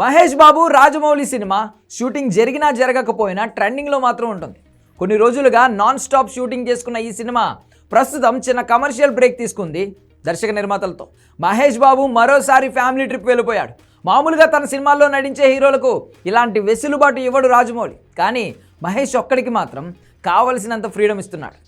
Mahesh Babu Rajamouli cinema shooting జరిగినా జరగకపోయినా ట్రెండింగ్లో మాత్రం ఉంటుంది. కొన్ని రోజులుగా నాన్ స్టాప్ షూటింగ్ చేసుకున్న ఈ సినిమా ప్రస్తుతం చిన్న కమర్షియల్ బ్రేక్ తీసుకుంది దర్శక నిర్మాతలతో. మహేష్ బాబు మరోసారి ఫ్యామిలీ ట్రిప్ వెళ్ళిపోయాడు. మామూలుగా తన సినిమాల్లో నటించే హీరోలకు ఇలాంటి వెసులుబాటు ఇవ్వడు రాజమౌళి. కానీ మహేష్ ఒక్కడికి మాత్రం కావలసినంత ఫ్రీడమ్ ఇస్తున్నాడు.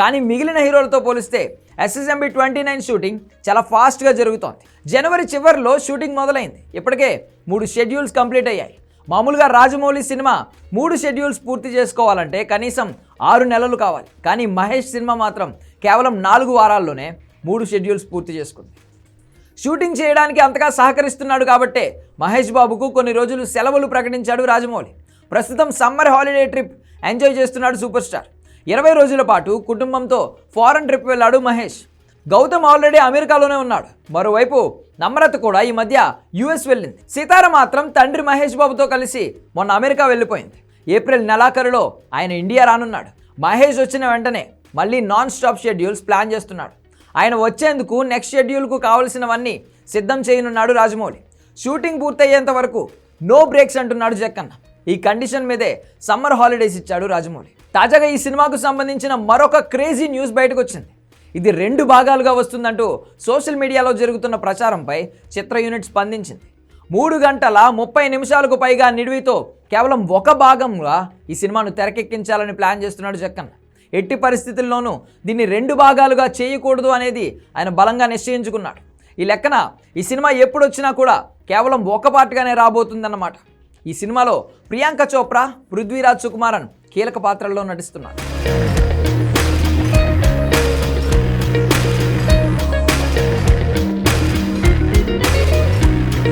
కానీ మిగిలిన హీరోలతో పోలిస్తే ఎస్ఎస్ఎంబి ట్వంటీ నైన్ షూటింగ్ చాలా ఫాస్ట్గా జరుగుతోంది. జనవరి చివరిలో షూటింగ్ మొదలైంది. ఇప్పటికే మూడు షెడ్యూల్స్ కంప్లీట్ అయ్యాయి. మామూలుగా రాజమౌళి సినిమా మూడు షెడ్యూల్స్ పూర్తి చేసుకోవాలంటే కనీసం ఆరు నెలలు కావాలి. కానీ మహేష్ సినిమా మాత్రం కేవలం నాలుగు వారాల్లోనే మూడు షెడ్యూల్స్ పూర్తి చేసుకుంది. షూటింగ్ చేయడానికి అంతగా సహకరిస్తున్నాడు కాబట్టే మహేష్ బాబుకు కొన్ని రోజులు సెలవులు ప్రకటించాడు రాజమౌళి. ప్రస్తుతం సమ్మర్ హాలిడే ట్రిప్ ఎంజాయ్ చేస్తున్నాడు సూపర్ స్టార్. ఇరవై రోజుల పాటు కుటుంబంతో ఫారెన్ ట్రిప్ వెళ్ళాడు మహేష్. గౌతమ్ ఆల్రెడీ అమెరికాలోనే ఉన్నాడు. మరోవైపు నమ్రత కూడా ఈ మధ్య యుఎస్ వెళ్ళింది. సీతార మాత్రం తండ్రి మహేష్ బాబుతో కలిసి మొన్న అమెరికా వెళ్ళిపోయింది. ఏప్రిల్ నెలాఖరులో ఆయన ఇండియా రానున్నాడు. మహేష్ వచ్చిన వెంటనే మళ్ళీ నాన్ స్టాప్ షెడ్యూల్స్ ప్లాన్ చేస్తున్నాడు. ఆయన వచ్చేందుకు నెక్స్ట్ షెడ్యూల్కు కావలసినవన్నీ సిద్ధం చేయనున్నాడు రాజమౌళి. షూటింగ్ పూర్తయ్యేంత వరకు నో బ్రేక్స్ అంటున్నాడు జక్కన్న. ఈ కండిషన్ మీదే సమ్మర్ హాలిడేస్ ఇచ్చాడు రాజమౌళి. తాజాగా ఈ సినిమాకు సంబంధించిన మరొక క్రేజీ న్యూస్ బయటకు వచ్చింది ఇది రెండు భాగాలుగా వస్తుందంటూ సోషల్ మీడియాలో జరుగుతున్న ప్రచారంపై చిత్ర యూనిట్ స్పందించింది. మూడు గంటల ముప్పై నిమిషాలకు పైగా నిడివితో కేవలం ఒక భాగంగా ఈ సినిమాను తెరకెక్కించాలని ప్లాన్ చేస్తున్నాడు జక్కన్న. ఎట్టి పరిస్థితుల్లోనూ దీన్ని రెండు భాగాలుగా చేయకూడదు అనేది ఆయన బలంగా నిశ్చయించుకున్నాడు. ఈ లెక్కన ఈ సినిమా ఎప్పుడు వచ్చినా కూడా కేవలం ఒక పార్ట్గానే రాబోతుందన్నమాట. ఈ సినిమాలో ప్రియాంక చోప్రా పృథ్వీరాజ్ సుకుమారన్ కీలక పాత్రల్లో నటిస్తున్నారు.